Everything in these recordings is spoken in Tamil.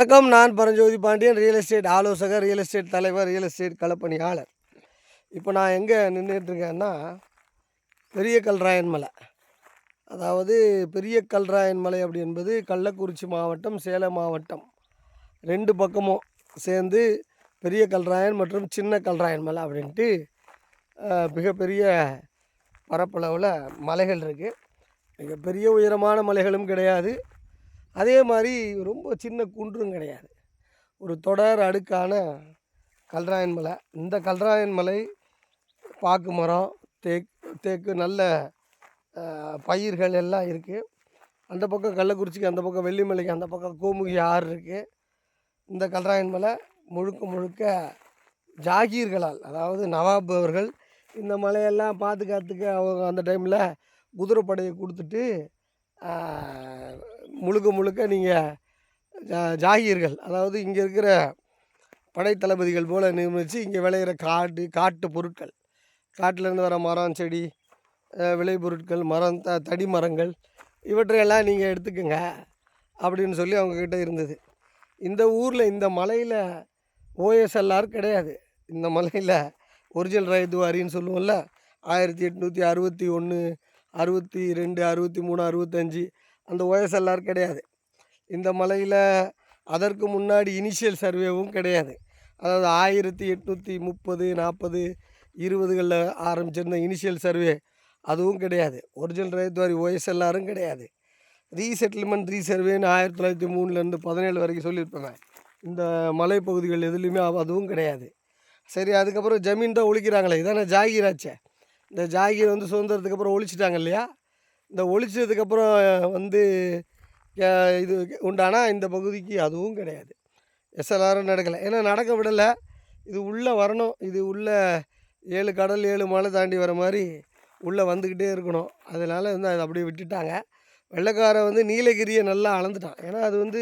வணக்கம். நான் பரஞ்சோதி பாண்டியன் ரியல் எஸ்டேட் ஆலோசகர் ரியல் எஸ்டேட் தலைவர் ரியல் எஸ்டேட் களப்பணியாளர். இப்போ நான் எங்கே நின்றுட்டுருக்கேன்னா பெரிய கல்ராயன் மலை. அதாவது பெரிய கல்ராயன் மலை அப்படி என்பது கள்ளக்குறிச்சி மாவட்டம் சேலம் மாவட்டம். ரெண்டு பக்கமும் சேர்ந்து பெரிய கல்ராயன் மற்றும் சின்ன கல்ராயன் மலை அப்படின்ட்டு மிகப்பெரிய பரப்பளவில் மலைகள் இருக்குது மிகப்பெரிய உயரமான மலைகளும் கிடையாது. அதே மாதிரி ரொம்ப சின்ன குன்றும் கிடையாது. ஒரு தொடர் அடுக்கான கல்ராயன் மலை. இந்த கல்ராயன் மலை பாக்கு மரம் தேக் தேக்கு நல்ல பயிர்கள் எல்லாம் இருக்குது அந்த பக்கம் கள்ளக்குறிச்சிக்கு அந்த பக்கம் வெள்ளிமலைக்கு அந்த பக்கம் கோமுகி ஆறு இருக்குது இந்த கல்ராயன் மலை முழுக்க முழுக்க ஜாகீர்களால் அதாவது நவாப் அவர்கள் இந்த மலையெல்லாம் பாதுகாத்துக்க அவங்க அந்த டைமில் குதிரைப்படையை கொடுத்துட்டு முழுக்க முழுக்க நீங்கள் ஜா ஜாகீர்கள் அதாவது இங்கே இருக்கிற படைத்தளபதிகள் போல் நியமித்து இங்கே விளையிற காடு காட்டு பொருட்கள். காட்டிலேருந்து வர மரம் செடி விளைபொருட்கள் மரம் த தடி மரங்கள் இவற்றையெல்லாம் நீங்கள் எடுத்துக்கோங்க அப்படின்னு சொல்லி அவங்கக்கிட்ட இருந்தது. இந்த ஊரில் இந்த மலையில் ஓஎஸ்எல்ஆர் கிடையாது. இந்த மலையில் ஒரிஜினல் ரயத்துவாரின்னு சொல்லுவோம்ல ஆயிரத்தி எட்நூற்றி அறுபத்தி ஒன்று அறுபத்தி ரெண்டு அறுபத்தி மூணு அறுபத்தஞ்சி அந்த ஓஎஸ்எல்ஆர் கிடையாது. இந்த மலையில் அதற்கு முன்னாடி இனிஷியல் சர்வேவும் கிடையாது. அதாவது ஆயிரத்தி எட்நூற்றி முப்பது நாற்பது இருபதுகளில் ஆரம்பிச்சிருந்த இனிஷியல் சர்வே அதுவும் கிடையாது. ஒரிஜினல் ரயத்வாரி ஓஎஸ்எல்ஆரும் கிடையாது. ரீசெட்டில்மெண்ட் ரீசர்வேன்னு ஆயிரத்தி தொள்ளாயிரத்தி மூணுலேருந்து பதினேழு வரைக்கும் சொல்லியிருப்பேன் இந்த மலைப்பகுதிகள் எதுலேயுமே அதுவும் கிடையாது. சரி அதுக்கப்புறம் ஜமீன் தான் ஒழிக்கிறாங்களே. இதானே ஜாகிராச்சே. இந்த ஜாகிர் வந்து சுதந்திரத்துக்கு அப்புறம் ஒழிச்சிட்டாங்க இல்லையா? இந்த ஒழிச்சதுக்கப்புறம் வந்து இது உண்டானா இந்த பகுதிக்கு அதுவும் கிடையாது. எஸ்எல்ஆரும் நடக்கலை. ஏன்னா நடக்க விடலை. இது உள்ளே வரணும். இது உள்ளே ஏழு கடல் ஏழு மலை தாண்டி வர மாதிரி உள்ளே வந்துக்கிட்டே இருக்கணும். அதனால் வந்து அதை அப்படியே விட்டுட்டாங்க. வெள்ளைக்காரன் வந்து நீலகிரியை நல்லா அளந்துட்டான். ஏன்னா அது வந்து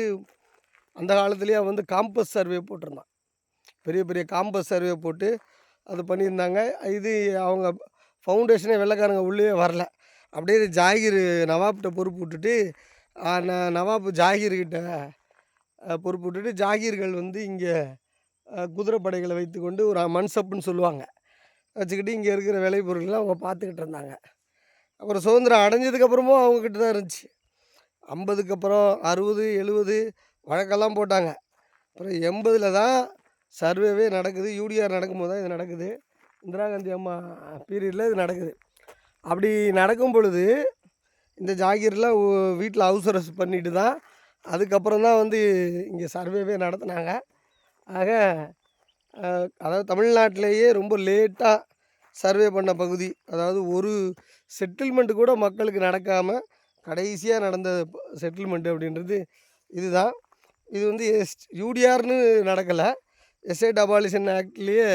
அந்த காலத்துலேயே வந்து காம்பஸ் சர்வே போட்டிருந்தான். பெரிய பெரிய காம்பஸ் சர்வே போட்டு அது பண்ணியிருந்தாங்க. இது அவங்க ஃபவுண்டேஷனே வெள்ளைக்காரங்க உள்ளே வரல. அப்படியே ஜாகிர் நவாப்கிட்ட பொறுப்பு விட்டுட்டு நான் ந- நவாப் ஜாகிர்கிட்ட பொறுப்பு விட்டுட்டு ஜாகீர்கள் வந்து இங்கே குதிரைப்படைகளை வைத்துக்கொண்டு ஒரு மண்சப்புன்னு சொல்லுவாங்க. வச்சுக்கிட்டு இங்கே இருக்கிற விளைபொருள்லாம் அவங்க பார்த்துக்கிட்டு இருந்தாங்க. அப்புறம் சுதந்திரம் அடைஞ்சதுக்கப்புறமும் அவங்கக்கிட்ட தான் இருந்துச்சு. ஐம்பதுக்கு அப்புறம் அறுபது எழுபது வழக்கெல்லாம் போட்டாங்க. அப்புறம் எண்பதில் தான் சர்வேவே நடக்குது யூடிஆர் நடக்கும்போது தான் இது நடக்குது. இந்திரா காந்தி அம்மா பீரியடில் இது நடக்குது. அப்படி நடக்கும் பொழுது இந்த ஜாகீர்லாம் வீட்டில் ஹவுஸ் அரெஸ்ட் பண்ணிட்டு தான் அதுக்கப்புறம் தான் வந்து இங்கே சர்வேவே நடத்துனாங்க. ஆக அதாவது தமிழ்நாட்டிலேயே ரொம்ப லேட்டாக சர்வே பண்ண பகுதி அதாவது ஒரு செட்டில்மெண்ட்டு கூட மக்களுக்கு நடக்காமல் கடைசியாக நடந்த செட்டில்மெண்ட்டு அப்படின்றது இதுதான். இது வந்து எஸ் யூடிஆர்னு நடக்கலை. எஸ்டேட் அபாலிஷன் ஆக்ட்லேயே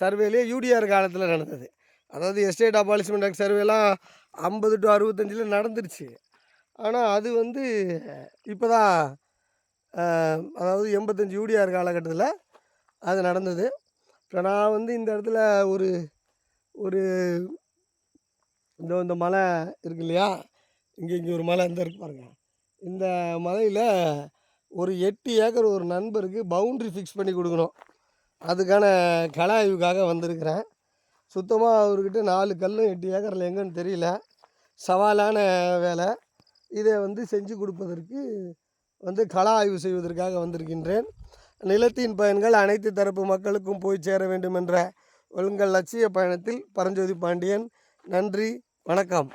சர்வேலேயே யூடிஆர் காலத்தில் நடந்தது. அதாவது எஸ்டேட் அபாலிஷ்மெண்ட் ஆக்ட் சர்வேலாம் ஐம்பது டு அறுபத்தஞ்சில் நடந்துருச்சு. ஆனால் அது வந்து இப்போ தான் அதாவது எண்பத்தஞ்சு யூடிஆர் காலகட்டத்தில் அது நடந்தது. இப்போ நான் வந்து இந்த இடத்துல ஒரு ஒரு இந்த இந்த மலை இருக்கு இல்லையா? இங்கே இங்கே ஒரு மலை இந்த இருக்கு பாருங்க. இந்த மலையில் ஒரு எட்டு ஏக்கர் ஒரு நண்பருக்கு பவுண்ட்ரி ஃபிக்ஸ் பண்ணி கொடுக்கணும். அதுக்கான கலாய்வுக்காக வந்திருக்கிறேன். சுத்தமாக அவர்கிட்ட நாலு கல்லும் எட்டு ஏக்கரில் எங்கன்னு தெரியல. சவாலான வேலை. இதை வந்து செஞ்சு கொடுப்பதற்கு வந்து கள ஆய்வு செய்வதற்காக வந்திருக்கின்றேன். நிலத்தின் பயன்கள் அனைத்து தரப்பு மக்களுக்கும் போய் சேர வேண்டும் என்ற உங்கள் லட்சிய பயணத்தில் பரஞ்சோதி பாண்டியன். நன்றி. வணக்கம்.